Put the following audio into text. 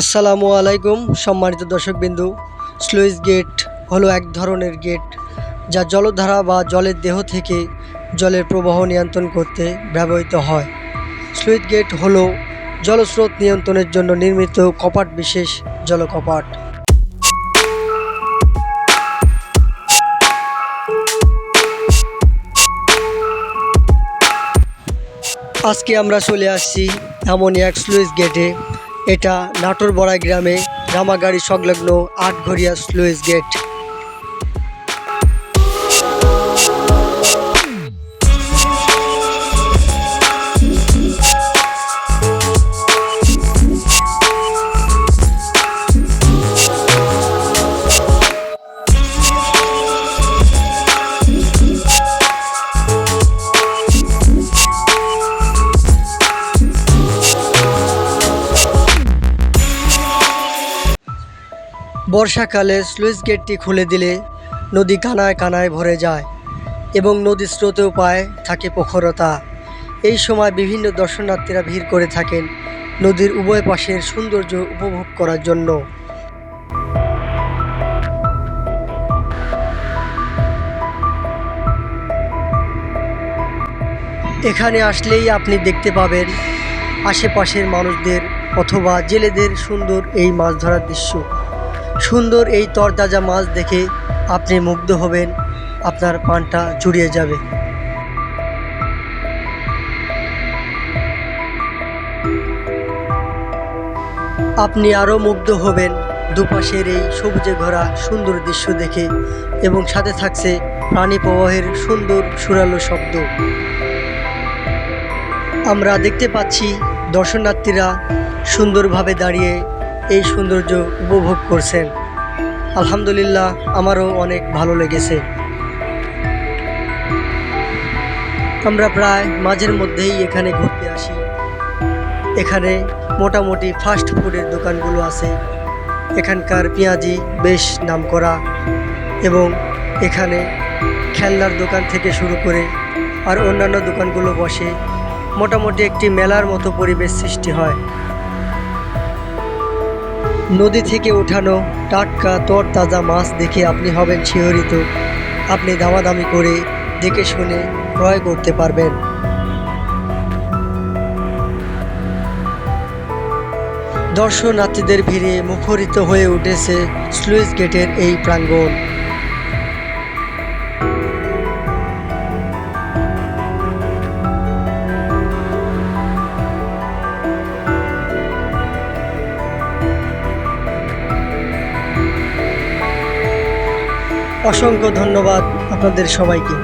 আসসালামু আলাইকুম, সম্মানিত দর্শকবিন্দু। স্লুইস গেট হলো এক ধরনের গেট যা জলধারা বা জলের দেহ থেকে জলের প্রবাহ নিয়ন্ত্রণ করতে ব্যবহৃত হয়। স্লুইস গেট হলো জলস্রোত নিয়ন্ত্রণের জন্য নির্মিত কপাট বিশেষ জলকপাট। আজকে আমরা চলে আসছি এমনই এক স্লুইস গেটে এটা নাটোর বড়াই গ্রামে রামাগাড়ি সংলগ্ন আটঘরিয়া স্লুইস গেট। বর্ষাকালে স্লুইস গেটটি খুলে দিলে নদী কানায় কানায় ভরে যায় এবং নদীর স্রোতেও পায়, থাকে প্রখরতা। এই সময় বিভিন্ন দর্শনার্থীরা ভিড় করে থাকেন নদীর উভয় পাশের সৌন্দর্য উপভোগ করার জন্য। এখানে আসলেই আপনি দেখতে পাবেন আশেপাশের মানুষদের অথবা জেলেদের সুন্দর এই মাছ ধরার দৃশ্য। সুন্দর এই তরতাজা মাছ দেখে আপনি মুগ্ধ হবেন, আপনার পানটা জুড়িয়ে যাবে। আপনি আরও মুগ্ধ হবেন দুপাশের এই সবুজে ঘোরা সুন্দর দৃশ্য দেখে এবং সাথে থাকছে প্রাণী প্রবাহের সুন্দর সুরালো শব্দ। আমরা দেখতে পাচ্ছি দর্শনার্থীরা সুন্দরভাবে দাঁড়িয়ে এই সৌন্দর্য উপভোগ করছেন। আলহামদুলিল্লাহ, আমারও অনেক ভালো লেগেছে। আমরা প্রায় মাঝের মধ্যেই এখানে ঘুরতে আসি। এখানে মোটামুটি ফাস্ট ফুডের দোকানগুলো আছে। এখানকার পেঁয়াজি বেশ নামকরা এবং এখানে খেলনার দোকান থেকে শুরু করে আর অন্যান্য দোকানগুলো বসে। মোটামুটি একটি মেলার মতো পরিবেশ সৃষ্টি হয়। নদী থেকে ওঠানো টাটকা তরতাজা মাছ দেখে আপনি হবেন শিহরিত। আপনি দামাদামি করে দেখে শুনে ক্রয় করতে পারবেন। দর্শনার্থীদের ভিড়ে মুখরিত হয়ে উঠেছে স্লুইস গেটের এই প্রাঙ্গণ। অসংখ্য ধন্যবাদ আপনাদের সবাইকে।